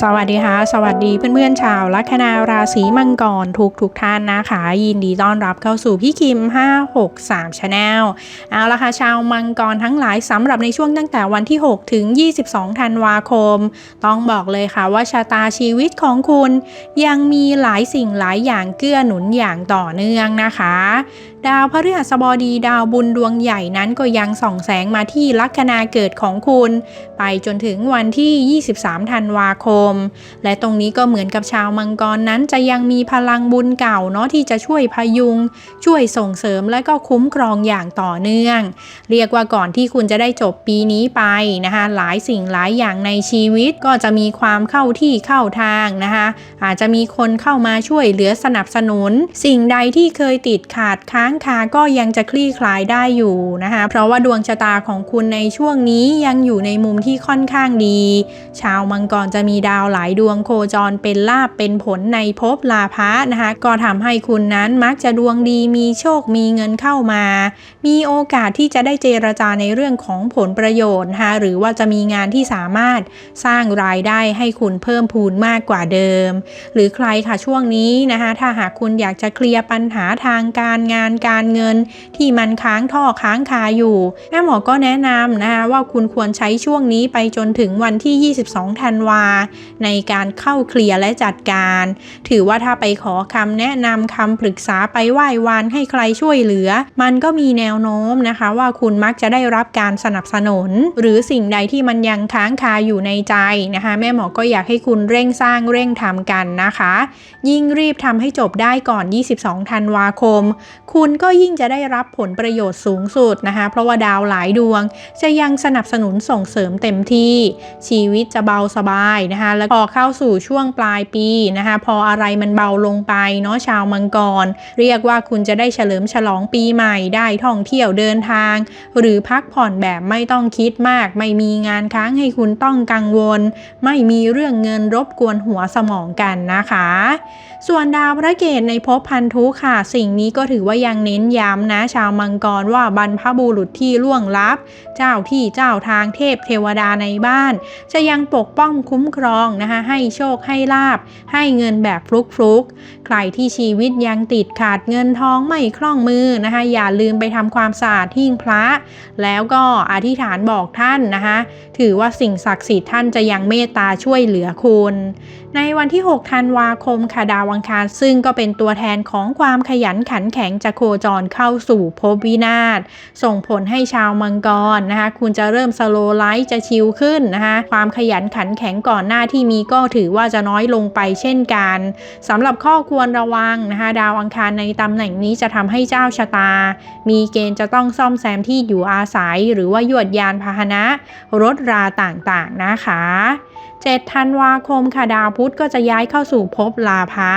สวัสดีค่ะ สวัสดีเพื่อนๆชาวลัคนาราศีมังกรทุกทุกท่านนะคะ ยินดีต้อนรับเข้าสู่พี่คิม 563 Channel เอาละค่ะชาวมังกรทั้งหลายสำหรับในช่วงตั้งแต่วันที่ 6 ถึง 22 ธันวาคม ต้องบอกเลยค่ะว่าชะตาชีวิตของคุณ ยังมีหลายสิ่งหลายอย่างเกื้อหนุนอย่างต่อเนื่องนะคะ ดาวพฤหัสบดีดาวบุญดวงใหญ่นั้นก็ยังส่องแสงมาที่ลัคนาเกิดของคุณ ไปจนถึงวันที่ 23 ธันวาคม และตรงนี้ก็เหมือนกับชาวมังกรนั้นจะยังมีพลังบุญเก่าเนาะที่จะช่วยพยุง ช่วยส่งเสริมและก็คุ้มครองอย่างต่อเนื่อง เรียกว่าก่อนที่คุณจะได้จบปีนี้ไปนะคะ หลายสิ่งหลายอย่างในชีวิตก็จะมีความเข้าที่เข้าทางนะคะอาจจะมีคนเข้ามาช่วยเหลือสนับสนุน สิ่งใดที่เคยติดขาดค้างคาก็ยังจะคลี่คลายได้อยู่นะคะ เพราะว่าดวงชะตาของคุณในช่วงนี้ยังอยู่ในมุมที่ค่อนข้างดี ชาวมังกรจะมีดาวหลายดวงโคจรเป็นลาบเป็นผลในภพลาภะนะคะ ก็ทำให้คุณนั้นมักจะดวงดีมีโชคมีเงินเข้ามา มีโอกาสที่จะได้เจรจาในเรื่องของผลประโยชน์นะคะหรือว่าจะมีงานที่สามารถสร้างรายได้ให้คุณเพิ่มพูนมากกว่าเดิม หรือใครค่ะช่วงนี้นะคะถ้าหากคุณอยากจะเคลียร์ปัญหาทางการงานการเงินที่มันค้างท่อค้างคาอยู่แม่หมอก็แนะนำนะคะว่าคุณควรใช้ช่วงนี้ไปจนถึงวันที่ 22 ธันวา ในการเข้าเคลียร์และจัดการ ถือว่าถ้าไปขอคำแนะนำคำปรึกษาไปไหว้วานให้ใครช่วยเหลือ มันก็มีแนวโน้มนะคะว่าคุณมักจะได้รับการสนับสนุน หรือสิ่งใดที่มันยังค้างคาอยู่ในใจนะคะ แม่หมอก็อยากให้คุณเร่งสร้างเร่งทำกันนะคะ ยิ่งรีบทำให้จบได้ก่อน 22 ธันวาคม คุณก็ยิ่งจะได้รับผลประโยชน์สูงสุดนะคะ เพราะว่าดาวหลายดวง จะยังสนับสนุนส่งเสริมเต็มที่ ชีวิตจะเบาสบายนะคะ แล้วพอเข้าสู่ช่วงปลายปีนะคะ พออะไรมันเบาลงไปเนาะชาวมังกร เรียกว่าคุณจะได้เฉลิมฉลองปีใหม่ได้ท่องเที่ยวเดินทาง หรือพักผ่อนแบบไม่ต้องคิดมาก ไม่มีงานค้างให้คุณต้องกังวล ไม่มีเรื่องเงินรบกวนหัวสมองกันนะคะ ส่วนดาวพระเกตในภพพันธุค่ะ สิ่งนี้ก็ถือว่ายังเน้นย้ำนะชาวมังกรว่าบรรพบุรุษที่ล่วงลับ เจ้าที่เจ้าทางเทพเทวดาในบ้าน จะยังปกป้องคุ้มครองนะคะให้โชคให้ลาบ ให้เงินแบบฟลุกฟลุกๆใครที่ชีวิตยังติดขาดเงินทองไม่คล่องมือนะคะอย่าลืมไปทำความสะอาดหิ้งพระ แล้วก็อธิษฐานบอกท่านนะคะถือว่าสิ่งศักดิ์สิทธิ์ท่านจะยังเมตตาช่วยเหลือคุณในวันที่ 6 ธันวาคมค่ะดาวอังคารซึ่งก็เป็นตัวแทนของความขยันขันแข็งจะโคจรเข้าสู่ภพวินาศ ส่งผลให้ชาวมังกรนะคะ คุณจะเริ่มสโลไลท์จะชิลขึ้นนะคะ ความขยันขันแข็งก่อนหน้าที่มีก็ถือว่าจะน้อยลงไปเช่นกันสำหรับข้อควรระวังนะคะ ดาวอังคารในตำแหน่งนี้จะทำให้เจ้าชะตา มีเกณฑ์จะต้องซ่อมแซมที่อยู่อาศัย หรือว่ายวดยานพาหนะ รถราต่างๆนะคะ 7ธันวาคมค่ะดาวพุธก็จะย้ายเข้าสู่ภพลาภะ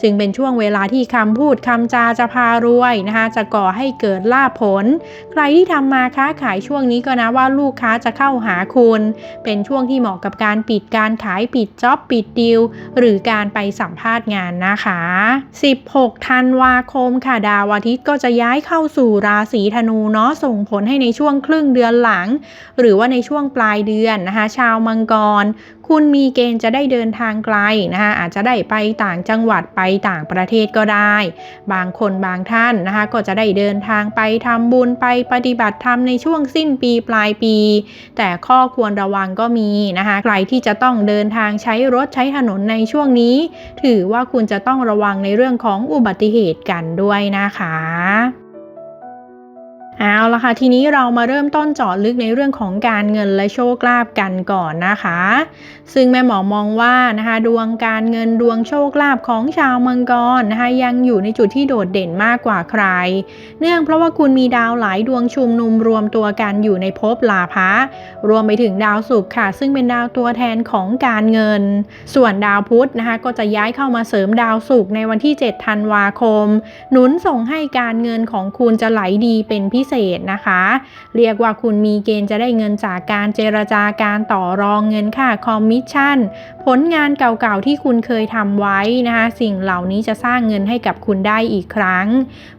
จึงเป็นช่วงเวลาที่คำพูดคำจาจะพารวยนะคะจะก่อให้เกิดลาภผล ใครที่ทำมาค้าขายช่วงนี้ก็นะว่าลูกค้าจะเข้าหาคุณ เป็นช่วงที่เหมาะกับการปิดการขายปิดจ็อบปิดดีลหรือการไปสัมภาษณ์งานนะคะ 16 ธันวาคมค่ะดาวอาทิตย์ก็จะย้ายเข้าสู่ราศีธนูเนาะส่งผลให้ในช่วงครึ่งเดือนหลัง หรือว่าในช่วงปลายเดือนนะคะ ชาวมังกรคุณมีเกณฑ์จะได้เดินทางไกลนะคะอาจจะได้ไปต่างจังหวัดไปต่างประเทศก็ได้ บางคนบางท่านนะคะก็จะได้เดินทางไปทำบุญไปปฏิบัติธรรมในช่วงสิ้นปีปลายปี แต่ข้อควรระวังก็มีนะคะใครที่จะต้องเดินทางใช้รถใช้ถนนในช่วงนี้ ถือว่าคุณจะต้องระวังในเรื่องของอุบัติเหตุกันด้วยนะคะ เอาละค่ะ ทีนี้เรามาเริ่มต้นเจาะลึกในเรื่องของการเงินและโชคลาภกันก่อนนะคะ ซึ่งแม่หมอมองว่านะคะดวงการเงินดวงโชคลาภของชาวมังกรนะคะยังอยู่ในจุดที่โดดเด่นมากกว่าใคร เนื่องเพราะว่าคุณมีดาวหลายดวงชุมนุมรวมตัวกันอยู่ในภพลาภะรวมไปถึงดาวศุกร์ค่ะ ซึ่งเป็นดาวตัวแทนของการเงิน ส่วนดาวพุธนะคะก็จะย้ายเข้ามาเสริมดาวศุกร์ในวันที่7ธันวาคม หนุนส่งให้การเงินของคุณจะไหลดีเป็นพิพิเศษนะคะ เรียกว่าคุณมีเกณฑ์จะได้เงินจากการเจรจาการต่อรองเงินค่าคอมมิชชั่น ผลงานเก่าๆที่คุณเคยทำไว้นะคะ สิ่งเหล่านี้จะสร้างเงินให้กับคุณได้อีกครั้ง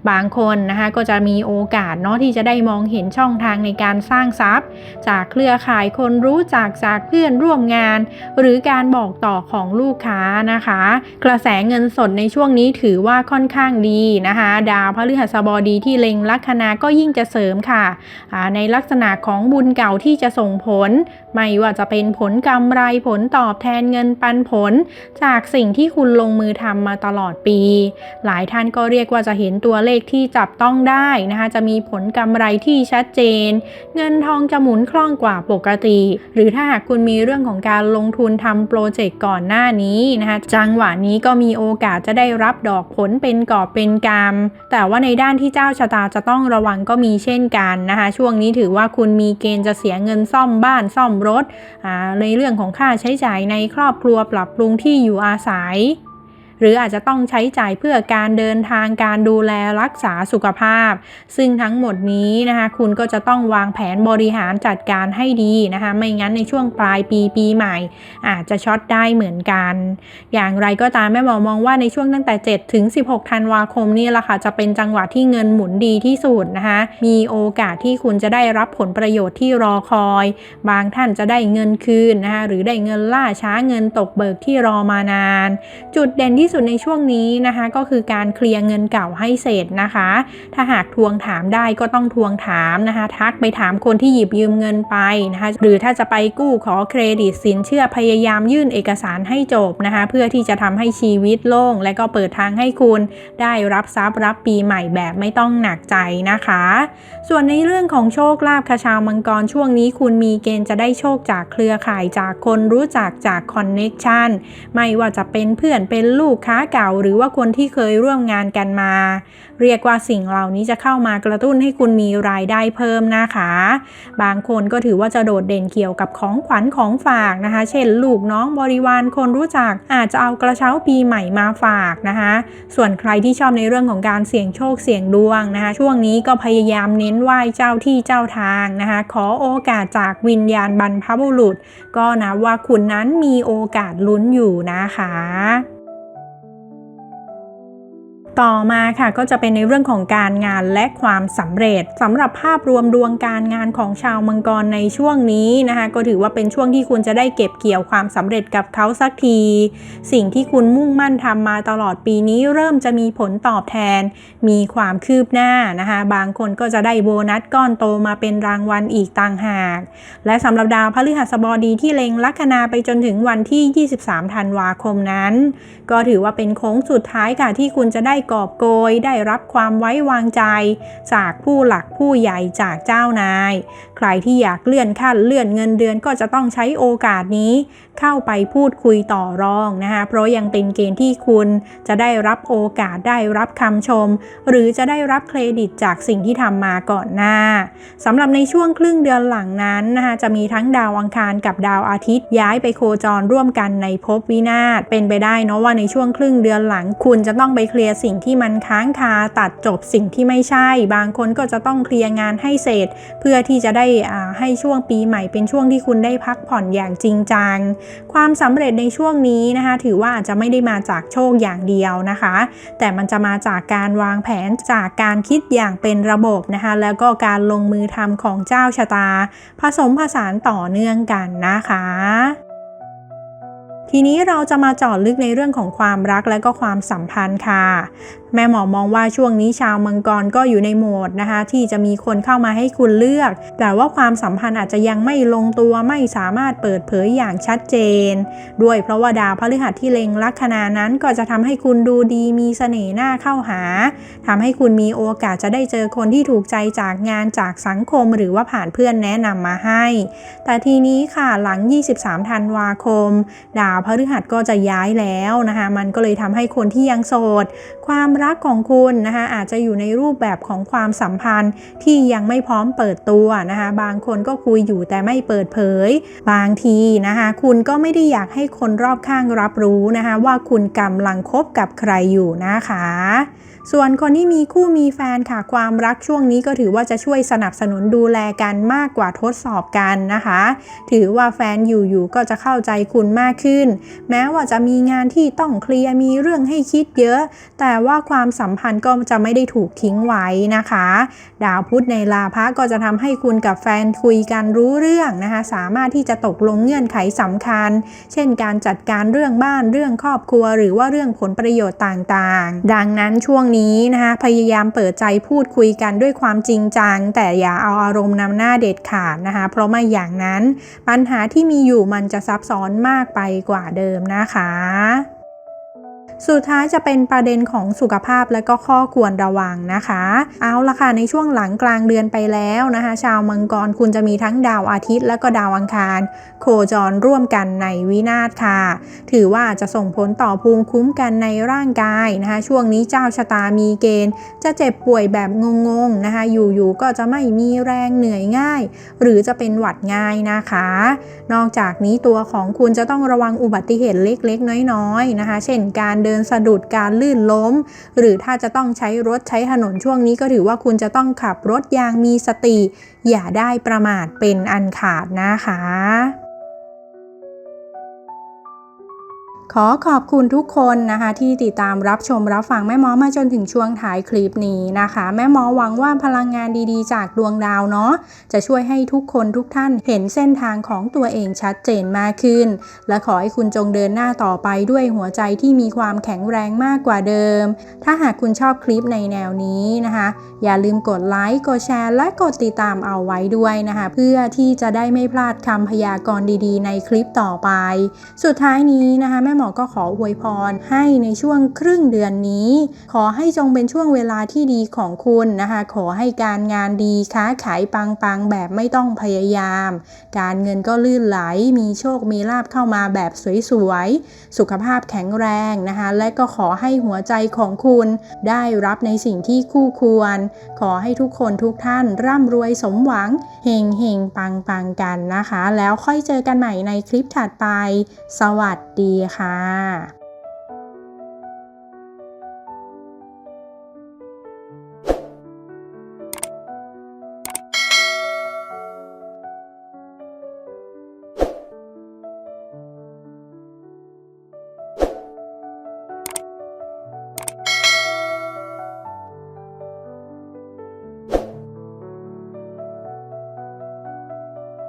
บางคนนะคะก็จะมีโอกาสเนาะที่จะได้มองเห็นช่องทางในการสร้างทรัพย์ จากเครือข่ายคนรู้จักจากเพื่อนร่วมงาน หรือการบอกต่อของลูกค้านะคะ กระแสเงินสดในช่วงนี้ถือว่าค่อนข้างดีนะคะ ดาวพฤหัสบดีที่เล็งลัคนาก็ยิ่งจะเสริมค่ะ ในลักษณะของบุญเก่าที่จะส่งผล ไม่ว่าจะเป็นผลกำไรผลตอบแทนเงินปันผล จากสิ่งที่คุณลงมือทำมาตลอดปี หลายท่านก็เรียกว่าจะเห็นตัวเลขที่จับต้องได้นะคะ จะมีผลกำไรที่ชัดเจน เงินทองจะหมุนคล่องกว่าปกติ หรือถ้าหากคุณมีเรื่องของการลงทุนทำโปรเจกต์ก่อนหน้านี้นะคะจังหวะนี้ก็มีโอกาสจะได้รับดอกผลเป็นกอบเป็นกำแต่ว่าในด้านที่เจ้าชะตาจะต้องระวังก็มีเช่นกันนะคะ ช่วงนี้ถือว่าคุณมีเกณฑ์จะเสียเงินซ่อมบ้านซ่อมรถในเรื่องของค่าใช้จ่ายในครอบครัวปรับปรุงที่อยู่อาศัย หรืออาจจะต้องใช้จ่ายเพื่อการเดินทางการดูแลรักษาสุขภาพ ซึ่งทั้งหมดนี้นะคะคุณก็จะต้องวางแผนบริหารจัดการให้ดีนะคะไม่งั้นในช่วงปลายปีปีใหม่ อาจจะช็อตได้เหมือนกัน อย่างไรก็ตามแม่หมอมองว่าในช่วงตั้งแต่ 7 ถึง 16 ธันวาคมนี่แหละค่ะจะเป็นจังหวะที่เงินหมุนดีที่สุดนะคะมีโอกาสที่คุณจะได้รับผลประโยชน์ที่รอคอย บางท่านจะได้เงินคืนนะคะหรือได้เงินล่าช้าเงินตกเบิกที่รอมานาน จุดเด่นที่สุดในช่วงนี้นะคะ ก็คือการเคลียร์เงินเก่าให้เสร็จนะคะ ถ้าหากทวงถามได้ก็ต้องทวงถามนะคะ ทักไปถามคนที่หยิบยืมเงินไปนะคะ หรือถ้าจะไปกู้ขอเครดิตสินเชื่อพยายามยื่นเอกสารให้จบนะคะ เพื่อที่จะทำให้ชีวิตโล่ง และก็เปิดทางให้คุณได้รับทรัพย์รับปีใหม่แบบไม่ต้องหนักใจนะคะ ส่วนในเรื่องของโชคลาภคชาวมังกรช่วงนี้คุณมีเกณฑ์จะได้โชคจากเครือข่ายจากคนรู้จักจากคอนเน็กชันไม่ว่าจะเป็นเพื่อนเป็นลูกค้าเก่า หรือว่าคนที่เคยร่วมงานกันมา เรียกว่าสิ่งเหล่านี้จะเข้ามากระตุ้นให้คุณมีรายได้เพิ่มนะคะ บางคนก็ถือว่าจะโดดเด่นเกี่ยวกับของขวัญของฝากนะคะ เช่น ลูกน้องบริวารคนรู้จักอาจจะเอากระเช้าปีใหม่มาฝากนะคะ ส่วนใครที่ชอบในเรื่องของการเสี่ยงโชคเสี่ยงดวงนะคะ ช่วงนี้ก็พยายามเน้นไหว้เจ้าที่เจ้าทางนะคะ ขอโอกาสจากวิญญาณบรรพบุรุษ ก็นะว่าคุณนั้นมีโอกาสลุ้นอยู่นะคะ ต่อมาค่ะก็จะเป็นในเรื่องของการงานและความสำเร็จสำหรับภาพรวมดวงการงานของชาวมังกรในช่วงนี้นะคะก็ถือว่าเป็นช่วงที่คุณจะได้เก็บเกี่ยวความสำเร็จกับเขาสักที สิ่งที่คุณมุ่งมั่นทำมาตลอดปีนี้ เริ่มจะมีผลตอบแทน มีความคืบหน้านะคะบางคนก็จะได้โบนัสก้อนโตมาเป็นรางวัลอีกต่างหาก และสำหรับดาวพฤหัสบดีที่เล็งลัคนาไปจนถึงวันที่ 23 ธันวาคมนั้น ก็ถือว่าเป็นโค้งสุดท้ายค่ะที่คุณจะได้กอบโกย ได้รับความไว้วางใจ จากผู้หลักผู้ใหญ่จากเจ้านาย รที่อยากเลื่อนขั้นเลื่อนเงินเดือนก็จะต้องใช้โอกาสนี้ เข้าไปพูดคุยต่อรองนะคะ เพราะยังเป็นเกณฑ์ที่คุณจะได้รับโอกาสได้รับคำชม หรือจะได้รับเครดิตจากสิ่งที่ทำมาก่อนหน้าสำหรับในช่วงครึ่งเดือนหลังนั้นนะคะจะมีทั้งดาวอังคารกับดาวอาทิตย์ ย้ายไปโคจรร่วมกันในภพวินาศเป็นไปได้เนาะว่าในช่วงครึ่งเดือนหลัง คุณจะต้องไปเคลียร์สิ่งที่มันค้างคาตัดจบสิ่งที่ไม่ใช่ บางคนก็จะต้องเคลียร์งานให้เสร็จ เพื่อที่จะได้ให้ช่วงปีใหม่เป็นช่วงที่คุณได้พักผ่อนอย่างจริงจัง ความสำเร็จในช่วงนี้นะคะ ถือว่าอาจจะไม่ได้มาจากโชคอย่างเดียวนะคะ แต่มันจะมาจากการวางแผนจากการคิดอย่างเป็นระบบนะคะ แล้วก็การลงมือทำของเจ้าชะตา ผสมผสานต่อเนื่องกันนะคะ ทีนี้เราจะมาเจาะลึกในเรื่องของความรักและก็ความสัมพันธ์ค่ะ แม่หมอมองว่าช่วงนี้ชาวมังกรก็อยู่ในโหมดนะคะ ที่จะมีคนเข้ามาให้คุณเลือก แต่ว่าความสัมพันธ์อาจจะยังไม่ลงตัวไม่สามารถเปิดเผยอย่างชัดเจน ด้วยเพราะว่าดาวพฤหัสที่เล็งลัคนานั้นก็จะทำให้คุณดูดีมีเสน่ห์หน้าเข้าหาทำให้คุณมีโอกาสจะได้เจอคนที่ถูกใจจากงานจากสังคมหรือว่าผ่านเพื่อนแนะนำมาให้ แต่ทีนี้ค่ะหลัง 23 ธันวาคม ดาวพฤหัสก็จะย้ายแล้วนะคะ มันก็เลยทำให้คนที่ยังโสดความรักของคุณนะคะอาจจะอยู่ในรูปแบบของความสัมพันธ์ที่ยังไม่พร้อมเปิดตัวนะคะบางคนก็คุยอยู่แต่ไม่เปิดเผย บางทีนะคะคุณก็ไม่ได้อยากให้คนรอบข้างรับรู้นะคะว่าคุณกำลังคบกับใครอยู่นะคะ ส่วนคนที่มีคู่มีแฟนค่ะความรักช่วงนี้ก็ถือว่าจะช่วยสนับสนุนดูแลกันมากกว่าทดสอบกันนะคะ ถือว่าแฟนอยู่ๆก็จะเข้าใจคุณมากขึ้น แม้ว่าจะมีงานที่ต้องเคลียร์มีเรื่องให้คิดเยอะ แต่ว่าความสัมพันธ์ก็จะไม่ได้ถูกทิ้งไว้นะคะ ดาวพุธในลาภะก็จะทำให้คุณกับแฟนคุยกันรู้เรื่องนะคะ สามารถที่จะตกลงเงื่อนไขสำคัญ เช่นการจัดการเรื่องบ้านเรื่องครอบครัว หรือว่าเรื่องผลประโยชน์ต่างๆ ดังนั้นช่วงนี้นะคะพยายามเปิดใจพูดคุยกันด้วยความจริงจัง แต่อย่าเอาอารมณ์นำหน้าเด็ดขาดนะคะ เพราะไม่อย่างนั้น ปัญหาที่มีอยู่มันจะซับซ้อนมากไปกว่าเดิมนะคะ สุดท้ายจะเป็นประเด็นของสุขภาพและก็ข้อควรระวังนะคะ เอาละค่ะในช่วงหลังกลางเดือนไปแล้วนะคะ ชาวมังกรคุณจะมีทั้งดาวอาทิตย์ และก็ดาวอังคาร โคจรร่วมกันในวินาศค่ะ ถือว่าจะส่งผลต่อภูมิคุ้มกันในร่างกายนะคะ ช่วงนี้เจ้าชะตามีเกณฑ์ จะเจ็บป่วยแบบงงๆนะคะ อยู่ๆก็จะไม่มีแรงเหนื่อยง่าย หรือจะเป็นหวัดง่ายนะคะ นอกจากนี้ตัวของคุณจะต้องระวังอุบัติเหตุเล็กๆ น้อยๆนะคะ เช่นการเดินสะดุดการลื่นล้ม หรือถ้าจะต้องใช้รถใช้ถนนช่วงนี้ก็ถือว่าคุณจะต้องขับรถอย่างมีสติ อย่าได้ประมาทเป็นอันขาดนะคะ ขอขอบคุณทุกคนนะคะ ที่ติดตามรับชมรับฟังแม่หมอมาจนถึงช่วงท้ายคลิปนี้นะคะ แม่หมอหวังว่าพลังงานดีๆ จากดวงดาวเนาะจะช่วยให้ทุกคนทุกท่านเห็นเส้นทางของตัวเองชัดเจนมากขึ้น และขอให้คุณจงเดินหน้าต่อไปด้วยหัวใจที่มีความแข็งแรงมากกว่าเดิม ถ้าหากคุณชอบคลิปในแนวนี้นะคะ อย่าลืมกดไลค์กดแชร์ และกดติดตามเอาไว้ด้วยนะคะ เพื่อที่จะได้ไม่พลาดคำพยากรณ์ดีๆ ในคลิปต่อไป สุดท้ายนี้นะคะแม่หมอก็ขออวยพรให้ในช่วงครึ่งเดือนนี้ ขอให้จงเป็นช่วงเวลาที่ดีของคุณนะคะ ขอให้การงานดีค้าขายปังๆ แบบไม่ต้องพยายาม การเงินก็ลื่นไหล มีโชคมีลาบเข้ามาแบบสวยๆ สุขภาพแข็งแรงนะคะ และก็ขอให้หัวใจของคุณได้รับในสิ่งที่คู่ควร ขอให้ทุกคนทุกท่านร่ำรวยสมหวังเฮงเฮงปังปังกันนะคะ แล้วค่อยเจอกันใหม่ในคลิปถัดไป สวัสดีค่ะา